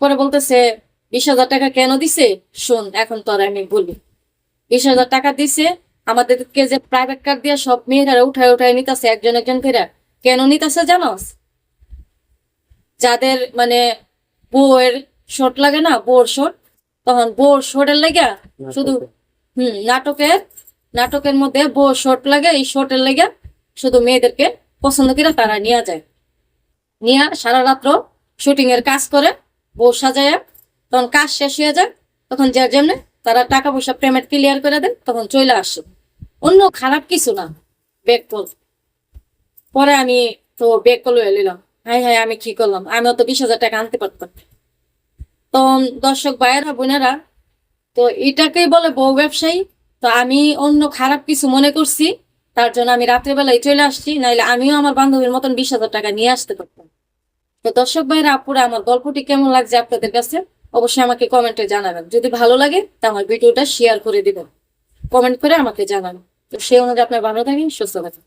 পরে বলতেছে বিশ হাজার টাকা কেন দিছে? শোন এখন তোর আমি বলি। বিশ হাজার টাকা দিছে আমাদেরকে যে প্রাইভেট কার দিয়ে সব মেয়েরা উঠায় উঠায় নিতেছে একজন একজন করে কেন নিতেছে জানোস? যাদের মানে বউয়ের শর্ট লাগে না বউর শর্ট তখন বউর শর্টের লেগে শুধু হুম নাটকের নাটকের মধ্যে বউ শর্ট লাগে এই শর্টের লেগে শুধু মেয়েদেরকে পছন্দ করে তারা নিয়ে যায়। নিয়ে সারা রাত্র শুটিং এর কাজ করে। বউ সাজায় তখন কাজ শেষ হয়ে যায়, তখন যার জন্য তারা টাকা পয়সা পেমেন্ট ক্লিয়ার করে দেন, তখন চলে আসে। অন্য খারাপ কিছু না ব্যাগ কল পরে আমি তো ব্যাগ কল এলিলাম হাই হাই আমি কি করলাম? আমিও তো বিশ হাজার টাকা আনতে পারতাম। তখন দর্শক ভাইয়েরা, বোনেরা, তো এটাকেই বলে বউ ব্যবসায়ী। তো আমি অন্য খারাপ কিছু মনে করছি, তার জন্য আমি রাত্রেবেলায় চলে আসছি, নাইলে আমিও আমার বান্ধবীর মতন বিশ হাজার টাকা নিয়ে আসতে পারতাম। তো দর্শক ভাইরা, আপুরা, আমার গল্পটি কেমন লাগছে আপনাদের কাছে অবশ্যই আমাকে কমেন্টে জানাবেন। যদি ভালো লাগে, তা আমার ভিডিওটা শেয়ার করে দিবেন। কমেন্ট করে আমাকে জানাবেন। তো সেই অনুযায়ী আপনার ভালো থাকেন, সুস্থ থাকেন।